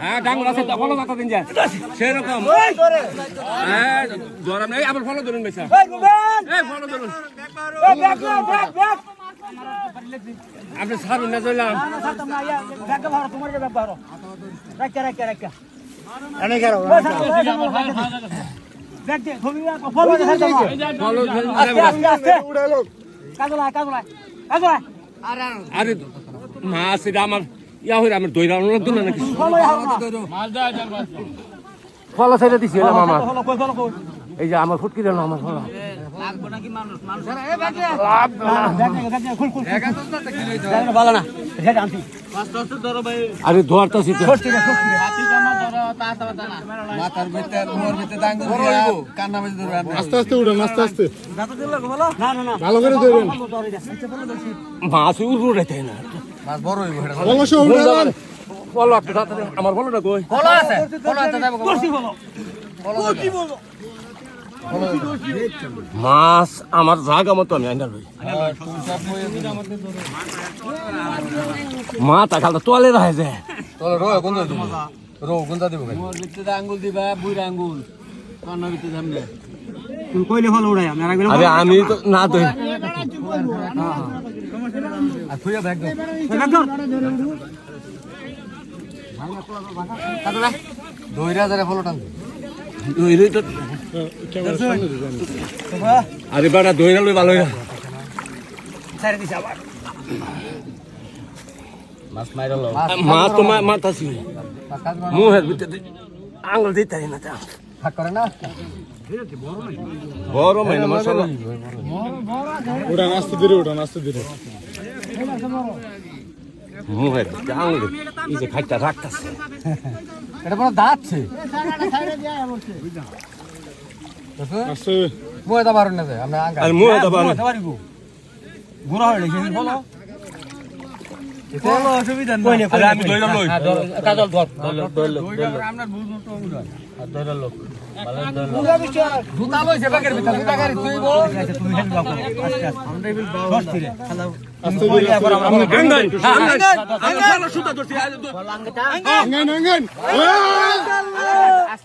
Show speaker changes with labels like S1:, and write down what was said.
S1: হ্যাঁ ডাঙ্গর আছে ফলো কথা দিন যায় সেরকম হ্যাঁ গরম নেই আবার ফলো ধরুন। বেশা ফলো ধরুন। আপনি সারুন না চললাম ফলো আরে মাছ এটা আমার ইয়া হইরে আমার দইরা লাগতো না নাকি? ফলো সাইডে দিছি আমার এই যে আমার ফুটকি দিলাম আমার ফলো। আরে ধরতাছি তো
S2: মাথার ভিতরে মুখের ভিতরে দাঙ্গল কান্না বাজে ধরে
S3: আস্তে আস্তে উঠেন আস্তে আস্তে ভালো করে ধরবেন
S1: মাছ উড়ু রেতে না
S2: মাছ বড় হইব
S3: অবশ্য
S1: আপনি আমার ফলোটা কই
S2: ফলো আছে দেব
S1: মাছ আমার জায়গা মতো আমি আইনা লই। মা তা খালটা তোয়ালে রাখে যে।
S2: তোর রো কোন দিব। রো কোন দিব ভাই। মোর ভিতরে আঙ্গুল দিবা বুইরা আঙ্গুল। কান্না ভিতরে সামনে
S1: আরে আমি তো না
S2: দাও। দইরা ধরে ফলো টান
S1: দইরে তো আরে বাড়া দইরা লই ভালো
S2: মাছ মাইরা
S1: তো মুহের ভিতরে আঙুল দিতে না তা।
S2: করে না?
S1: বড় মাইনা মশলা
S3: উঠান আস্তে ধীরে উঠান আস্তে ধীরে।
S1: মুহের আঙুল এই যে খাইটা রাখতাছে।
S2: এটা বড় দাঁতছে
S3: আস্তে
S2: বারণ না যায় আমরা আঙ্গা
S1: আর মুহে তো বানো আরে আমি দইরা লই
S2: কাজল ধর জুতা লইছে ব্যাগের ভিতরে জুতা গাড়ি তুইব
S3: আস্তে ধীরে
S1: আমরা গাঙ্গাই গাঙ্গাই আমরা সারা সুতা ধরছি আজ তো
S3: আঙ্গান আঙ্গান
S1: আমি ধরছি
S3: একটু দেখ
S1: ব্যাগ দে ব্যাগ আমি বড় সুতা ধরছিলাম
S3: দিদি দিদি দিদি
S1: ভালো হয়েছে